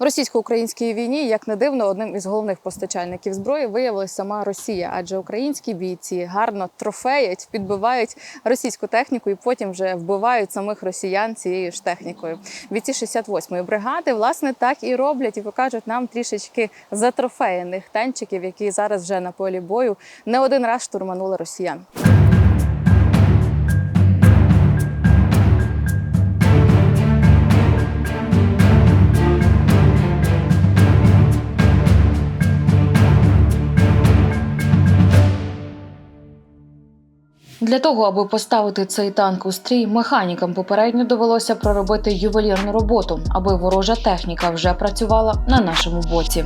В російсько-українській війні, як не дивно, одним із головних постачальників зброї виявилась сама Росія, адже українські бійці гарно трофеять, підбивають російську техніку і потім вже вбивають самих росіян цією ж технікою. Бійці 68-ї бригади власне так і роблять і покажуть нам трішечки затрофеєних танчиків, які зараз вже на полі бою не один раз штурманули росіян. Для того, аби поставити цей танк у стрій, механікам попередньо довелося проробити ювелірну роботу, аби ворожа техніка вже працювала на нашому боці.